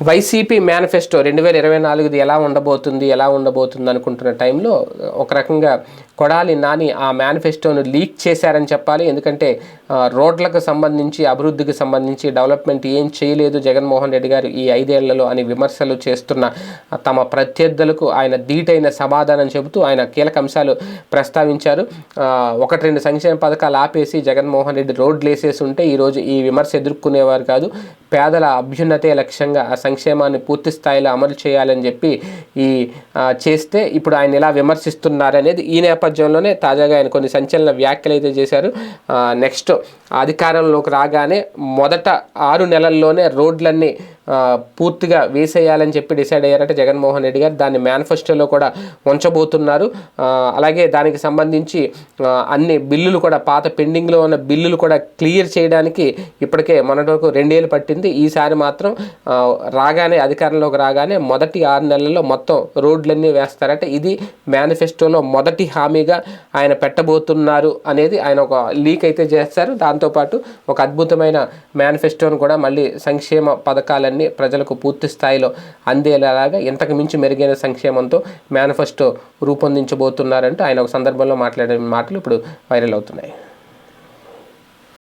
YCP manifesto రెండు వేల ఇరవై నాలుగుది ఎలా ఉండబోతుంది ఎలా ఉండబోతుంది అనుకుంటున్న టైంలో ఒక రకంగా కొడాలి నాని ఆ మేనిఫెస్టోను లీక్ చేశారని చెప్పాలి. ఎందుకంటే రోడ్లకు సంబంధించి అభివృద్ధికి సంబంధించి డెవలప్మెంట్ ఏం చేయలేదు జగన్మోహన్ రెడ్డి గారు ఈ ఐదేళ్ళలో అని విమర్శలు చేస్తున్న తమ ప్రత్యర్థులకు ఆయన ధీటైన సమాధానం చెబుతూ ఆయన కీలక అంశాలు ప్రస్తావించారు. ఒకటి రెండు సంక్షేమ పథకాలు ఆపేసి జగన్మోహన్ రెడ్డి రోడ్లు వేసేసి ఉంటే ఈరోజు ఈ విమర్శ ఎదుర్కొనేవారు కాదు. పేదల అభ్యున్నతే లక్ష్యంగా సంక్షేమాన్ని పూర్తి స్థాయిలో అమలు చేయాలని చెప్పి ఈ చేస్తే ఇప్పుడు ఆయన ఎలా విమర్శిస్తున్నారు అనేది ఈ నేపథ్యంలోనే తాజాగా ఆయన కొన్ని సంచలన వ్యాఖ్యలు అయితే చేశారు. నెక్స్ట్ అధికారంలోకి రాగానే మొదట ఆరు నెలల్లోనే రోడ్లన్నీ పూర్తిగా వేసేయాలని చెప్పి డిసైడ్ అయ్యారంటే జగన్మోహన్ రెడ్డి గారు. దాన్ని మేనిఫెస్టోలో కూడా ఉంచబోతున్నారు. అలాగే దానికి సంబంధించి అన్ని బిల్లులు కూడా పాత పెండింగ్లో ఉన్న బిల్లులు కూడా క్లియర్ చేయడానికి ఇప్పటికే మొన్నటి వరకు రెండేళ్ళు పట్టింది. ఈసారి మాత్రం రాగానే అధికారంలోకి రాగానే మొదటి ఆరు నెలల్లో మొత్తం రోడ్లన్నీ వేస్తారంటే. ఇది మేనిఫెస్టోలో మొదటి హామీగా ఆయన పెట్టబోతున్నారు అనేది ఆయన ఒక లీక్ అయితే చేస్తారు. దాంతోపాటు ఒక అద్భుతమైన మేనిఫెస్టోను కూడా మళ్ళీ సంక్షేమ పథకాలన్నీ ప్రజలకు పూర్తి స్థాయిలో అందేలాగా ఇంతకు మించి మెరుగైన సంక్షేమంతో మేనిఫెస్టో రూపొందించబోతున్నారంటూ ఆయన ఒక సందర్భంలో మాట్లాడిన మాటలు ఇప్పుడు వైరల్ అవుతున్నాయి.